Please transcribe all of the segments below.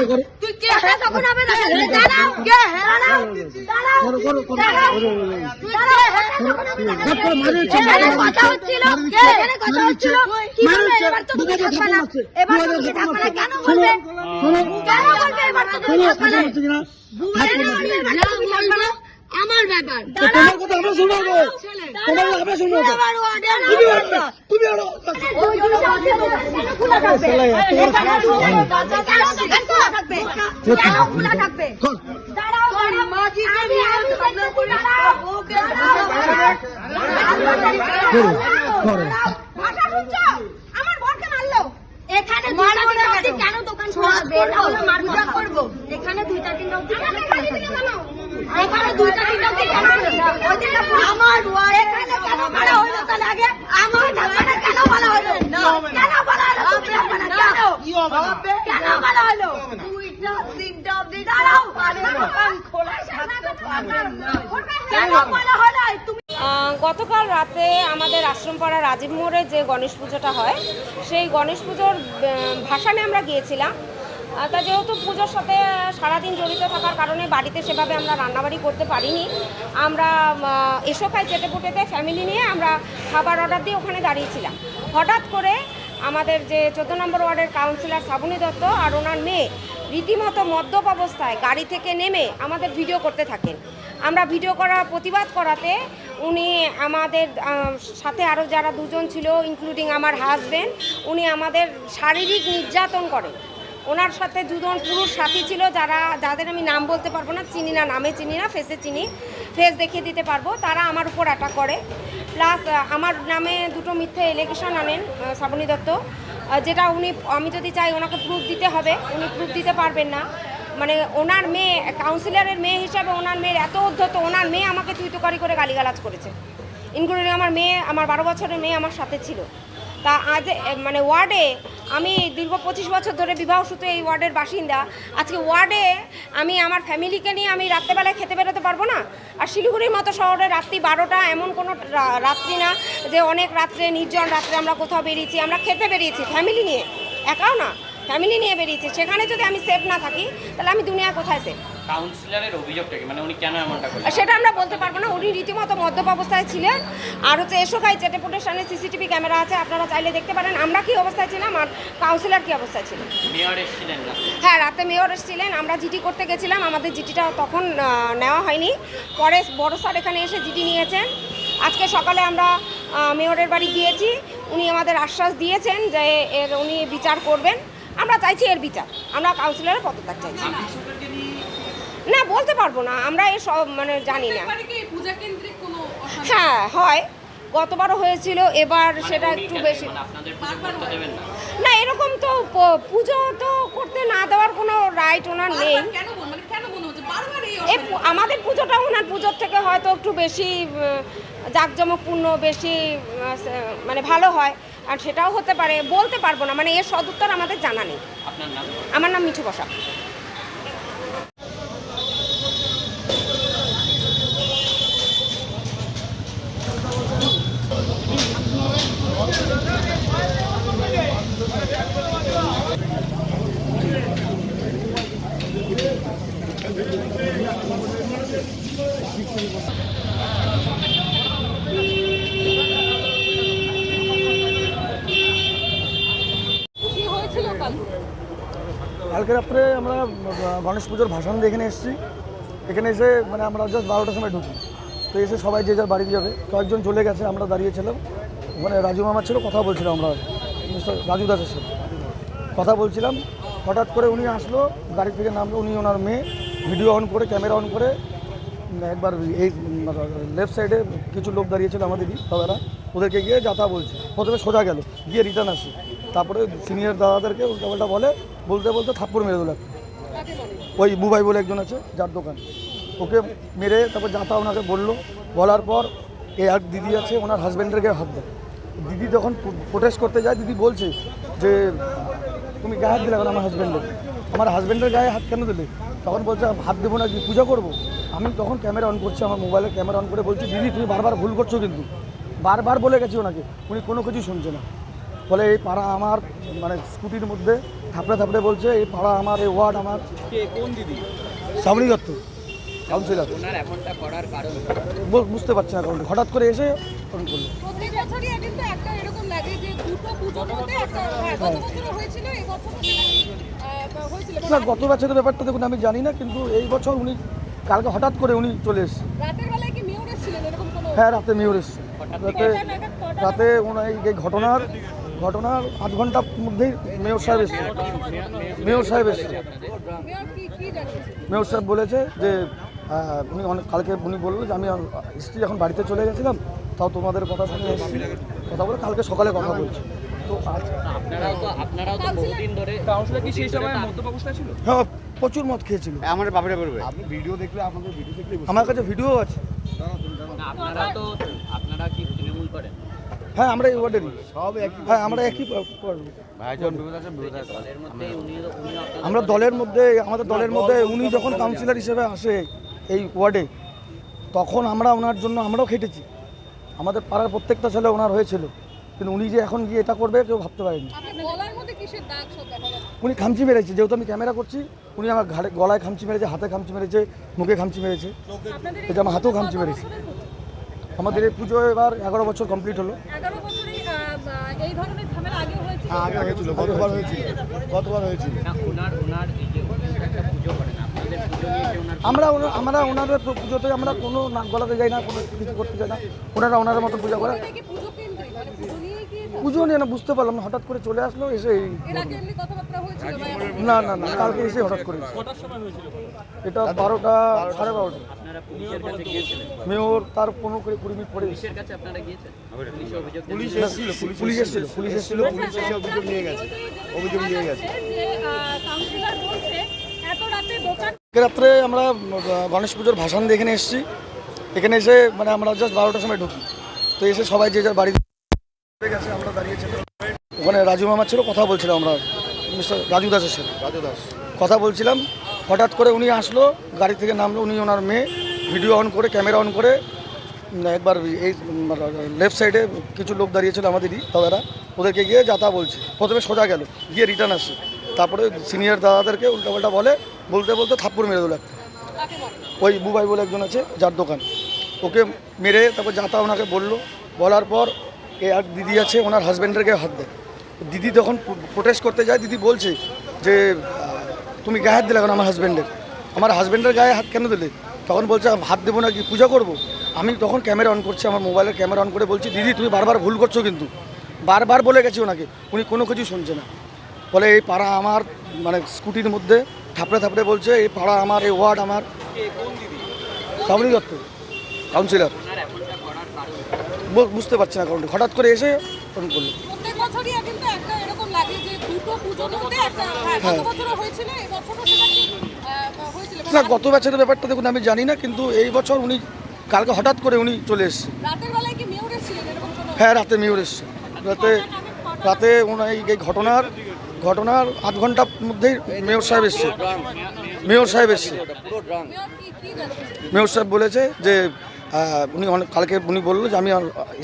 তুই কে? হ্যাঁ তখন হবে দাঁড়াও। কে? হ্যাঁ দাঁড়াও। দাঁড়াও। করো করো হ্যাঁ মারুল কথা হচ্ছিল। এখানে কথা হচ্ছিল। কি বলবে? এবার তো তুমি থাকবে না। এবার তো তুমি থাকবে না। কেন বলবে? কেন বলবে? এবার তো তুমি থাকবে না। যা বলব আমার ব্যাপার তোমার কথা আমরা শুনব তোমার আমরা তুমি তুমি খোলা থাকবে? খোলা থাকবে? কেন খোলা থাকবে? কর। দাঁড়াও, দাঁড়াও। আমি আমি বলছি, দাঁড়াও। দাঁড়াও। করো, করো। ভাষা শুনছো? আমার বরকে মারলো। এখানে দুইটা তিনটা অবধি কেন দোকান খোলা করব? পূজা করব। এখানে দুইটা তিনটা অবধি কেন খোলা থাকবে? এখানে দুইটা তিনটা অবধি কেন খোলা থাকবে? ওইদিকে আমার ওয়ার্ড এখানে কেন বলা হলো তাহলে আগে? আমার ঢাকাটা কেন বলা হলো? কেন বলা হলো? তুমি ঢাকা না, কেন? কেন বলা হলো? দুইটা তিনটা অবধি দাঁড়াও। দোকান খোলা থাকতে পারবে না। কেন বলা হলো? তুমি গতকাল রাতে আমাদের আশ্রমপাড়া রাজীব মোড়ে যে গণেশ পুজোটা হয় সেই গণেশ পুজোর ভাসানে আমরা গিয়েছিলাম তা যেহেতু পুজোর সাথে সারাদিন জড়িত থাকার কারণে বাড়িতে সেভাবে আমরা রান্নাবাড়ি করতে পারিনি, আমরা এসো খাই চেটে পুটেতে ফ্যামিলি নিয়ে আমরা খাবার অর্ডার দিয়ে ওখানে দাঁড়িয়েছিলাম। হঠাৎ করে আমাদের যে চোদ্দ নম্বর ওয়ার্ডের কাউন্সিলর শ্রাবণী দত্ত আর ওনার মেয়ে রীতিমতো মদ্যপ অবস্থায় গাড়ি থেকে নেমে আমাদের ভিডিও করতে থাকেন। আমরা ভিডিও করা, প্রতিবাদ করাতে উনি আমাদের সাথে আরও যারা দুজন ছিল ইনক্লুডিং আমার হাজবেন্ড উনি আমাদের শারীরিক নির্যাতন করেন। ওনার সাথে দুজন পুরুষ সাথী ছিল যারা, যাদের আমি নাম বলতে পারব না, চিনি না, নামে চিনি না ফেসে চিনি ফেস দেখিয়ে দিতে পারব। তারা আমার উপর অ্যাটাক করে। প্লাস আমার নামে দুটো মিথ্যে এলিগেশন আনেন শ্রাবণী দত্ত যেটা উনি, আমি যদি চাই ওনাকে প্রুফ দিতে হবে, উনি প্রুফ দিতে পারবেন না। মানে ওনার মেয়ে কাউন্সিলরের মেয়ে হিসাবে ওনার মেয়ের এত অধ্যত ওনার মেয়ে আমাকে তুইতকারি করে গালিগালাজ করেছে। ইনক্লুডিং আমার মেয়ে, আমার বারো বছরের মেয়ে আমার সাথে ছিল। তা আজ মানে ওয়ার্ডে আমি দীর্ঘ পঁচিশ বছর ধরে বিবাহ সূত্রে এই ওয়ার্ডের বাসিন্দা। আজকে ওয়ার্ডে আমি আমার ফ্যামিলিকে নিয়ে আমি রাত্রেবেলায় খেতে বেরোতে পারব না? আর শিলিগুড়ির মতো শহরে রাত্রি বারোটা এমন কোনো রাত্রি না যে অনেক রাত্রে, নির্জন রাত্রে আমরা কোথাও বেরিয়েছি, আমরা খেতে বেরিয়েছি। ফ্যামিলি নিয়ে, একাও না, ফ্যামিলি নিয়ে বেরিয়েছি। সেখানে যদি আমি সেফ না থাকি, তাহলে আমি দুনিয়া কোথায় সেফ কাউন্সিলরের অভিযোগটা কি মানে উনি কেন এমনটা করলেন? সেটা আমরা বলতে পারব না। উনি রীতিমতো মদ্যপ অবস্থায় ছিলেন। আর হচ্ছে এসো খাই চেটেপুটের সামনে সিসিটিভি ক্যামেরা আছে আপনারা চাইলে দেখতে পারেন। আমরা কি অবস্থায় ছিলাম আর কাউন্সিলর কি অবস্থায় ছিলেন? মেয়র এসেছিলেন না। হ্যাঁ রাতে মেয়র এসেছিলেন। আমরা জিডি করতে গেছিলাম। আমাদের জিডিটা তখন নেওয়া হয়নি। পরে বড় স্যার এখানে এসে জিডি নিয়েছেন। আজকে সকালে আমরা মেয়রের বাড়ি গিয়েছি। উনি আমাদের আশ্বাস দিয়েছেন যে এর উনি বিচার করবেন। আমরা চাইছি এর বিচার। আমরা কাউন্সিলরের পদত্যাগ চাইছি। পারব না আমরা এ সব মানে জানি না। হ্যাঁ হয়। গতবারও হয়েছিল এবার সেটা একটু বেশি। মানে না। না এরকম তো পুজো তো করতে না দেওয়ার কোনো রাইট ওনার নেই। কেন মনে- মানে মনে এই এই আমাদের পুজোটা ওনার পুজোর থেকে হয়তো একটু বেশি জাঁকজমকপূর্ণ বেশি মানে ভালো হয়। আর সেটাও হতে পারে বলতে পারব না মানে এর সদুত্তর আমাদের জানা নেই। আমার নাম মিঠু বসা আমরা গণেশ পুজোর ভাষণ দিয়ে এখানে এসেছি। এখানে এসে মানে আমরা জাস্ট বারোটার সময় ঢুকি। তো এসে সবাই যে যার বাড়িতে যাবে, কয়েকজন চলে গেছে, আমরা দাঁড়িয়েছিলাম। ওখানে রাজু মামা ছিল কথা বলছিলাম আমরা। মিস্টার রাজু দাসের সাথে কথা বলছিলাম। হঠাৎ করে উনি আসলো, গাড়ি থেকে নামলো। উনি ওনার মেয়ে। ভিডিও অন করে ক্যামেরা অন করে একবার এই লেফট সাইডে কিছু লোক দাঁড়িয়েছিল আমাদেরই দাদারা। ওদেরকে গিয়ে যাতা বলছে। প্রথমে সোজা গেল। গিয়ে রিটার্ন আসে। তারপরে সিনিয়র দাদাদেরকে উল্টাপাল্টা বলে, বলতে বলতে থাপ্পড় মেরে দিল। ওই বুবাই বলে একজন আছে, যার দোকান। ওকে মেরে তারপর যাতা ওনাকে বলল, বলার পর এ এক দিদি আছে, ওনার হাজব্যান্ডের গায়ে হাত দেয়। দিদি যখন প্রোটেস্ট করতে যায়, দিদি বলছে যে, তুমি গায়ে হাত দিলে কেন আমার হাজব্যান্ডের আমার হাজব্যান্ডের গায়ে হাত কেন দিলে? তখন বলছে হাত দেবো না কি পূজা করব। আমি তখন ক্যামেরা অন করছি, আমার মোবাইলে ক্যামেরা অন করে বলছি, দিদি, তুমি বারবার ভুল করছ কিন্তু। বারবার বলে গেছি ওনাকে। উনি কোনো কিছু শুনছে না। ফলে এই পাড়া আমার মানে স্কুটির মধ্যে থাপড়ে থাপড়ে বলছে এই পাড়া আমার এই ওয়ার্ড আমার। কোন দিদি? সাবরি দত্ত কাউন্সিলর ওনার এমনটা করার কারণ? বুঝতে পারছি না কারণ হঠাৎ করে এসে ফোন করল প্রত্যেক বছরই কিন্তু একটা এরকম লাগে যে দুটো পুজোর মধ্যে একটা হ্যাঁ গত বছরও হয়েছিল এই বছরও সেটা আহ, হয়েছিল। না গত বছরের ব্যাপারটা দেখুন আমি জানি না কিন্তু এই বছর উনি কালকে হঠাৎ করে উনি চলে এসেছে। কি হ্যাঁ রাতে মেয়র এসছে। রাতে রাতে ওনার এই ঘটনার ঘটনার আধ ঘণ্টার মধ্যেই মেয়র সাহেব এসছে। মেয়র সাহেব এসছে। মেয়র কি কি জানিয়েছে মেয়র সাহেব বলেছে যে উনি অনেক কালকে উনি বলল যে আমি স্ত্রী এখন বাড়িতে চলে গেছিলাম তাও তোমাদের কথা শুনে এসেছি। কথা বলে কালকে সকালে কথা বলছি। তো আজ আপনারাও তো আপনারাও তো বহুদিন ধরে কাউন্সিলর কি সেই সময় মদ্যপ অবস্থায় ছিল? হ্যাঁ প্রচুর মদ খেয়েছিল। আমার বাপরে আমার কাছে ভিডিও আছে। আপনারা তো আপনারা কি হ্যাঁ আমরা এই ওয়ার্ডেরই সব একই হ্যাঁ আমরা একই আমরা দলের মধ্যে আমাদের দলের মধ্যে উনি যখন কাউন্সিলর হিসেবে আসে এই ওয়ার্ডে তখন আমরা ওনার জন্য আমরাও খেটেছি। আমাদের পাড়ার প্রত্যেকটা ছেলে ওনার হয়েছিল। কিন্তু উনি যে এখন গিয়ে এটা করবে কেউ ভাবতে পারেনি। আপনার গলার মধ্যে কিসের দাগ সব দেখা যাচ্ছে? উনি খামচি মেরেছে যেহেতু আমি ক্যামেরা করছি উনি আমার ঘাড়ে গলায় খামচি মেরেছে হাতে খামচি মেরেছে মুখে খামচি মেরেছে। এটা আমার হাতেও খামচি মেরেছে। আমাদের এই পুজো এবার এগারো বছর কমপ্লিট হলো এগারো বছরই আহ, আহ, এই ধরনের ঝামেলা আগে হয়েছে আগে হয়েছিল গতবার হয়েছিল গতবার হয়েছিল। ওনার ওনার এই যে পুজো করেন আপনাদের পুজো নিয়ে যে ওনার আমরা আমরা ওনাদের পুজোতে আমরা কোনো নাক গলাতে যাই না কোনো কিছু করতে যাই না। ওনারা ওনাদের মতো পূজা করে। পুজো নিয়ে কি এটা? পুজো নিয়ে না বুঝতে পারলাম না হঠাৎ করে চলে আসলো এসে এই না না না কালকে এসে হঠাৎ করে। এটা বারোটা সাড়ে বারোটা। মেয়র তার পনেরো করে কুড়ি মিনিট পরে এসে পুলিশের কাছে আপনারা গিয়েছেন পুলিশে এসেছিল পুলিশ এসেছিল। পুলিশ এসেছিল পুলিশ এসে অভিযোগ নিয়ে গেছে। অভিযোগ নিয়ে গেছে। যে কাউন্সিলর বলছে এত রাতে দোকান কালকে রাত্রে আমরা গণেশ পুজোর ভাসান দিয়ে এখানে এসেছি। এখানে এসে মানে আমরা জাস্ট বারোটার সময় ঢুকি। তো এসে সবাই যে যার বাড়ি আমরা দাঁড়িয়েছিলাম ওখানে রাজু মামা ছিল কথা বলছিলাম আমরা মিস্টার রাজু দাসের সাথে। রাজু দাস। কথা বলছিলাম হঠাৎ করে উনি আসলো গাড়ি থেকে নামলো উনি ওনার মেয়ে ভিডিও অন করে ক্যামেরা অন করে একবার এই লেফট সাইডে কিছু লোক দাঁড়িয়েছিল আমাদেরই দাদারা ওদেরকে গিয়ে যাতা বলছে। প্রথমে সোজা গেল গিয়ে রিটার্ন আসে। তারপরে সিনিয়র দাদাদেরকে উল্টাপাল্টা বলে বলতে বলতে থাপ্পড় মেরে দিল একটা। ওই বুবাই বলে একজন আছে যার দোকান। ওকে মেরে তারপর যাতা ওনাকে বলল বলার পর এ আর দিদি আছে ওনার হাজব্যান্ডের গায়ে হাত দেয় দিদি তখন প্রোটেস্ট করতে যায় দিদি বলছে যে তুমি গায়ে হাত দিলে কেন আমার হাজব্যান্ডের আমার হাজব্যান্ডের গায়ে হাত কেন দিলে? তখন বলছে হাত দেবো নাকি? পূজা করব? আমি তখন ক্যামেরা অন করছি আমার মোবাইলের ক্যামেরা অন করে বলছি দিদি তুমি বারবার ভুল করছ কিন্তু। বারবার বলে গেছি ওনাকে উনি কোনো কিছু শুনছে না। বলে এই পাড়া আমার মানে স্কুটির মধ্যে থাপড়ে থাপড়ে বলছে এই পাড়া আমার এই ওয়ার্ড আমার। সাবরি দত্ত কাউন্সিলর ওনার এমনটা করার কারণ বু- বুঝতে পারছি না কারণ হঠাৎ করে এসে ফোন করল। প্রত্যেক বছরই কিন্তু একটা এরকম লাগে যে দুটো পুজোর মধ্যে একটা হ্যাঁ গত বছরও হয়েছিল এই বছরও সেটা কি আহ, হয়েছিল? না গত বছরের ব্যাপারটা দেখুন আমি জানি না কিন্তু এই বছর উনি কালকে হঠাৎ করে উনি চলে এসছে। হ্যাঁ রাতে মেয়র এসছে। রাতে রাতে ওনার এই ঘটনার ঘটনার আধ ঘণ্টার মধ্যেই মেয়র সাহেব এসছে। মেয়র সাহেব এসছে। মেয়র সাহেব বলেছে যে উনি অনেক কালকে উনি বলল যে, আমি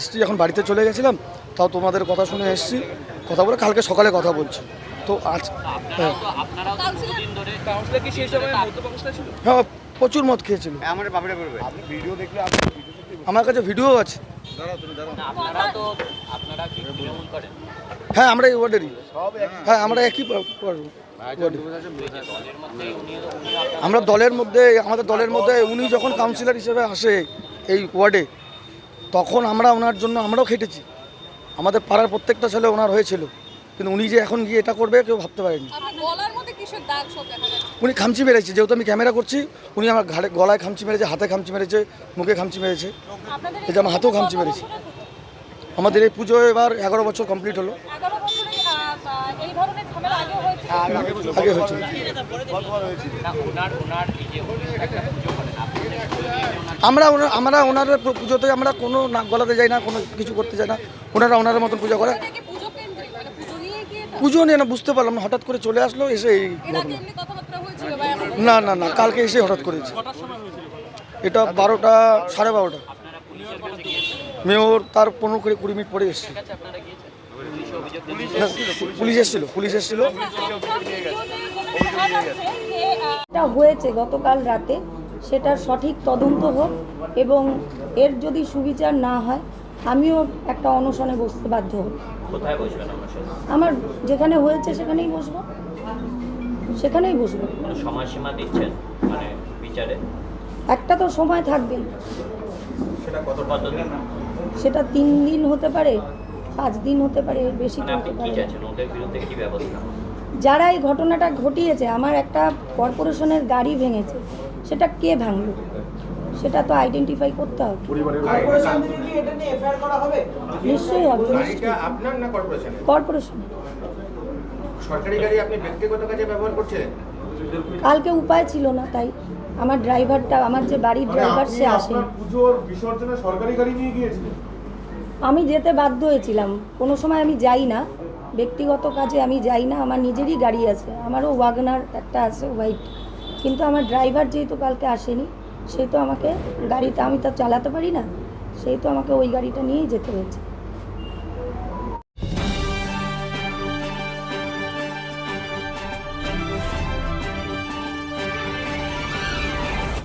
স্ত্রী এখন বাড়িতে চলে গেছিলাম, তাও তোমাদের কথা শুনে এসেছি, কথা বলে কালকে সকালে কথা বলছি। তো আজ হ্যাঁ। হ্যাঁ প্রচুর মদ খেয়েছিল। আমার কাছে ভিডিও আছে। হ্যাঁ আমরা এই ওয়ার্ডেরই। হ্যাঁ আমরা একই আমরা দলের মধ্যে আমাদের দলের মধ্যে উনি যখন কাউন্সিলর হিসেবে আসে এই ওয়ার্ডে তখন আমরা ওনার জন্য আমরাও খেটেছি। আমাদের পাড়ার প্রত্যেকটা ছেলে ওনার হয়েছিল। কিন্তু উনি যে এখন গিয়ে এটা করবে কেউ ভাবতে পারেনি। আপনার গলার মধ্যে কিসের দাগ সব দেখা যাচ্ছে? উনি খামচি মেরেছে যেহেতু আমি ক্যামেরা করছি উনি আমার ঘাড়ে গলায় খামচি মেরেছে হাতে খামচি মেরেছে মুখে খামচি মেরেছে। এই যে আমার হাতেও খামচি মেরেছে। আমাদের এই পুজো এবার এগারো বছর কমপ্লিট হলো। আগে হয়েছিল? না ওনার ওনার ওনার আমরা আমরা ওনাদের পুজোতে আমরা কোনো নাক গলাতে যাই না কোনো কিছু করতে যাই না ওনারা ওনাদের মতন পূজা করে পুজো মানে নিয়ে কি এটা পুজো নিয়ে না বুঝতে পারলাম না হঠাৎ করে চলে আসলো এসে এই না না না কালকে এসে হঠাৎ করেছে এটা বারোটা সাড়ে বারোটা আপনারা পুলিশের কাছে গিয়েছিলেন মেয়র তার পনেরো করে কুড়ি মিনিট পরে এসছে কাছে আপনারা গিয়েছেন পুলিশে অভিযোগ না, পুলিশ এসেছিল পুলিশ এসেছিল হয়েছে গতকাল রাতে সেটার সঠিক তদন্ত হোক এবং এর যদি সুবিচার না হয় আমিও একটা অনশনে বসতে বাধ্য হব। আমার যেখানে হয়েছে সেখানেই বসবো। সেখানেই বসবো। সময়সীমা দিচ্ছেন মানে বিচারে? একটা তো সময় থাকবেই। সেটা তিন দিন হতে পারে পাঁচ দিন হতে পারে বেশি মানে হতে পারে যারা এই ঘটনাটা ঘটিয়েছে আমার একটা কর্পোরেশনের গাড়ি ভেঙেছে। সেটা কে ভাঙলো? সেটা তো আইডেন্টিফাই করতে হবে। নিশ্চয়ই হবে কর্পোরেশনে সরকারি গাড়ি আপনি ব্যক্তিগত কাজে ব্যবহার করছিলেন কালকে উপায় ছিল না তাই। আমার ড্রাইভারটা আমার যে বাড়ির ড্রাইভার সে আসেনি। পুজোর বিসর্জনে সরকারি গাড়ি নিয়ে গিয়েছিলেন? আমি যেতে বাধ্য হয়েছিলাম। কোনো সময় আমি যাই না। ব্যক্তিগত কাজে আমি যাই না। আমার নিজেরই গাড়ি আছে। আমারও ওয়াগনার একটা আছে হোয়াইট কিন্তু আমার ড্রাইভার যেহেতু কালকে আসেনি, সে তো আমাকে গাড়িটা আমি তো চালাতে পারি না সেই তো আমাকে ওই গাড়িটা নিয়েই যেতে হয়েছে।